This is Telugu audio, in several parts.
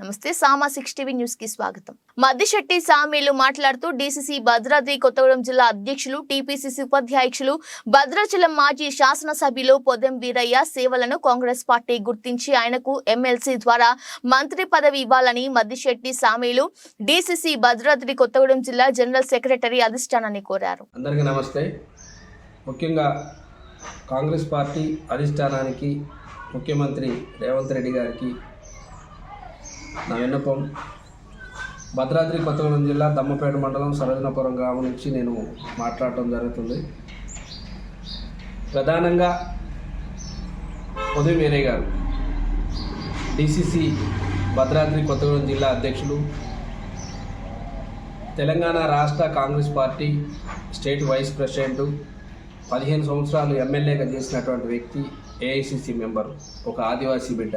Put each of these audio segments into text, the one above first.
నమస్తే సామా సిక్స్ టీవీ న్యూస్కి స్వాగతం. మద్దిశెట్టి సామీలు మాట్లాడుతూ డీసీసీ భద్రాద్రి కొత్తగూడెం జిల్లా అధ్యక్షులు టీపీసీసీ ఉపాధ్యక్షులు భద్రాచలం మాజీ శాసనసభ్యులు పొదెం వీరయ్య సేవలను కాంగ్రెస్ పార్టీ గుర్తించి ఆయనకు ఎమ్మెల్సీ ద్వారా మంత్రి పదవి ఇవ్వాలని మద్దిశెట్టి సామీలు డీసీసీ భద్రాద్రి కొత్తగూడెం జిల్లా జనరల్ సెక్రటరీ అధిష్టానాన్ని కోరారు. అందరికీ నమస్తే. ముఖ్యంగా కాంగ్రెస్ పార్టీ అధిష్టానానికి ముఖ్యమంత్రి రేవంత్ రెడ్డి గారికి నా విన్నపం భద్రాద్రి కొత్తగూడెం జిల్లా దమ్మపేట మండలం సరోజనపురం గ్రామం నుంచి నేను మాట్లాడటం జరుగుతుంది. ప్రధానంగా ఉదయం వీరయ్య గారు డిసిసి భద్రాద్రి కొత్తగూడెం జిల్లా అధ్యక్షులు తెలంగాణ రాష్ట్ర Congress party state vice president పదిహేను సంవత్సరాలు ఎమ్మెల్యేగా చేసినటువంటి వ్యక్తి ఏఐసిసి మెంబర్ ఒక ఆదివాసీ బిడ్డ.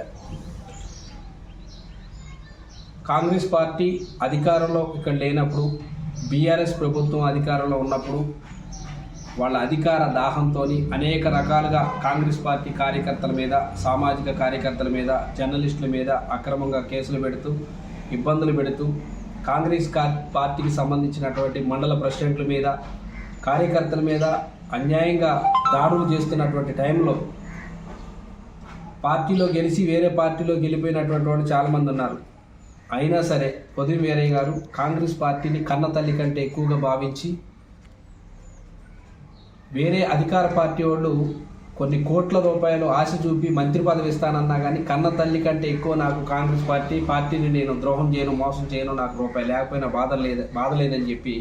కాంగ్రెస్ పార్టీ అధికారంలో ఇక్కడ లేనప్పుడు బీఆర్ఎస్ ప్రభుత్వం అధికారంలో ఉన్నప్పుడు వాళ్ళ అధికార దాహంతో అనేక రకాలుగా కాంగ్రెస్ పార్టీ కార్యకర్తల మీద సామాజిక కార్యకర్తల మీద జర్నలిస్టుల మీద అక్రమంగా కేసులు పెడుతూ ఇబ్బందులు పెడుతూ కాంగ్రెస్ పార్టీకి సంబంధించినటువంటి మండల ప్రెసిడెంట్ల మీద కార్యకర్తల మీద అన్యాయంగా దాడులు చేస్తున్నటువంటి టైంలో పార్టీలో గెలిచి వేరే పార్టీలో గెలిపోయినటువంటి వాళ్ళు చాలామంది ఉన్నారు. అయినా సరే పొదిలి వీరయ్య గారు కాంగ్రెస్ పార్టీని కన్న తల్లి కంటే ఎక్కువగా భావించి వేరే అధికార పార్టీ వాళ్ళు కొన్ని కోట్ల రూపాయలు ఆశ చూపి మంత్రి పదవి ఇస్తానన్నా కానీ కన్న తల్లి కంటే ఎక్కువ నాకు కాంగ్రెస్ పార్టీ పార్టీని నేను ద్రోహం చేయను మోసం చేయను నాకు రూపాయి లేకపోయినా బాధ లేదు బాధ లేదని చెప్పి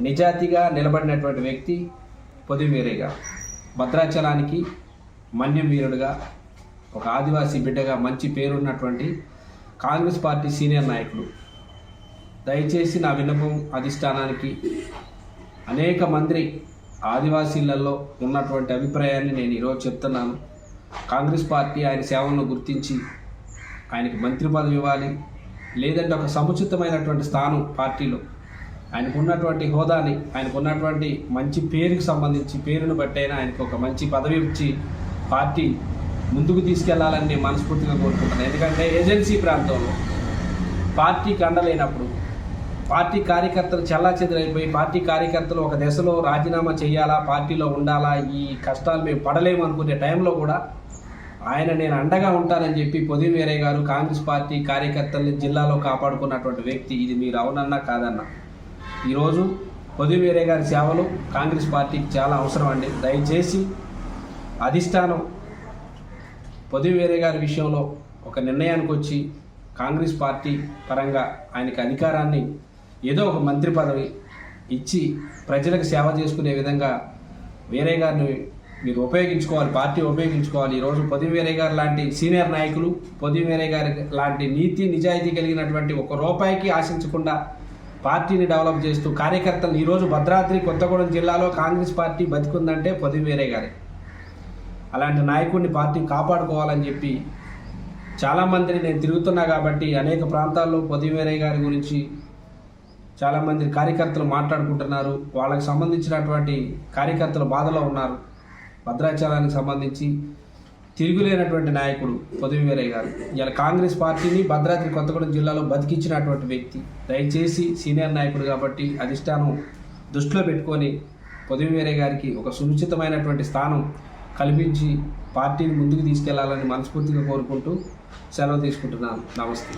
నిజాతిగా నిలబడినటువంటి వ్యక్తి పొదిమేరేగా భద్రాచలానికి మన్యం వీరుడుగా ఒక ఆదివాసీ బిడ్డగా మంచి పేరున్నటువంటి కాంగ్రెస్ పార్టీ సీనియర్ నాయకులు దయచేసి నా విన్నపం అధిష్టానానికి అనేక మంది ఆదివాసీలలో ఉన్నటువంటి అభిప్రాయాన్ని నేను ఈరోజు చెప్తున్నాను. కాంగ్రెస్ పార్టీ ఆయన సేవలను గుర్తించి ఆయనకి మంత్రి పదవి ఇవ్వాలి. లేదంటే ఒక సముచితమైనటువంటి స్థానం పార్టీలో ఆయనకు ఉన్నటువంటి హోదాని ఆయనకు ఉన్నటువంటి మంచి పేరుకి సంబంధించి పేరును బట్టి అయినా ఆయనకు ఒక మంచి పదవి ఇచ్చి పార్టీ ముందుకు తీసుకెళ్ళాలని నేను మనస్ఫూర్తిగా కోరుకుంటున్నాను. ఎందుకంటే ఏజెన్సీ ప్రాంతంలో పార్టీ కండలేనప్పుడు పార్టీ కార్యకర్తలు చల్లాచెదురైపోయి పార్టీ కార్యకర్తలు ఒక దశలో రాజీనామా చేయాలా పార్టీలో ఉండాలా ఈ కష్టాలు మేము పడలేము అనుకునే టైంలో కూడా ఆయన నేను అండగా ఉంటానని చెప్పి పొదివేరే గారు కాంగ్రెస్ పార్టీ కార్యకర్తల్ని జిల్లాలో కాపాడుకున్నటువంటి వ్యక్తి. ఇది మీరు అవునన్నా కాదన్నా. ఈరోజు పొదివేరే గారి సేవలు కాంగ్రెస్ పార్టీకి చాలా అవసరం అండి. దయచేసి అధిష్టానం పొదివేరే గారి విషయంలో ఒక నిర్ణయానికి వచ్చి కాంగ్రెస్ పార్టీ పరంగా ఆయనకి అధికారాన్ని ఏదో ఒక మంత్రి పదవి ఇచ్చి ప్రజలకు సేవ చేసుకునే విధంగా వేరే గారిని మీరు ఉపయోగించుకోవాలి పార్టీ ఉపయోగించుకోవాలి. ఈరోజు పొదివేరే గారు లాంటి సీనియర్ నాయకులు పొదివేరే గారి లాంటి నీతి నిజాయితీ కలిగినటువంటి ఒక రూపాయికి ఆశించకుండా పార్టీని డెవలప్ చేస్తూ కార్యకర్తలు ఈరోజు భద్రాద్రి కొత్తగూడెం జిల్లాలో కాంగ్రెస్ పార్టీ బతికుందంటే పొదివేరే గారే. అలాంటి నాయకుడిని పార్టీ కాపాడుకోవాలని చెప్పి చాలామందిని నేను తిరుగుతున్నా కాబట్టి అనేక ప్రాంతాల్లో పొదివేరయ్య గారి గురించి చాలామంది కార్యకర్తలు మాట్లాడుకుంటున్నారు. వాళ్ళకి సంబంధించినటువంటి కార్యకర్తలు బాధలో ఉన్నారు. భద్రాచలానికి సంబంధించి తిరుగులేనటువంటి నాయకుడు పొదివేరయ్య గారు. ఇలా కాంగ్రెస్ పార్టీని భద్రాద్రి కొత్తగూడెం జిల్లాలో బతికించినటువంటి వ్యక్తి. దయచేసి సీనియర్ నాయకుడు కాబట్టి అధిష్టానం దృష్టిలో పెట్టుకొని పొదివేరయ్య గారికి ఒక సునిశ్చితమైనటువంటి స్థానం కల్పించి పార్టీని ముందుకు తీసుకెళ్ళాలని మనస్ఫూర్తిగా కోరుకుంటూ సెలవు తీసుకుంటున్నాను. నమస్తే.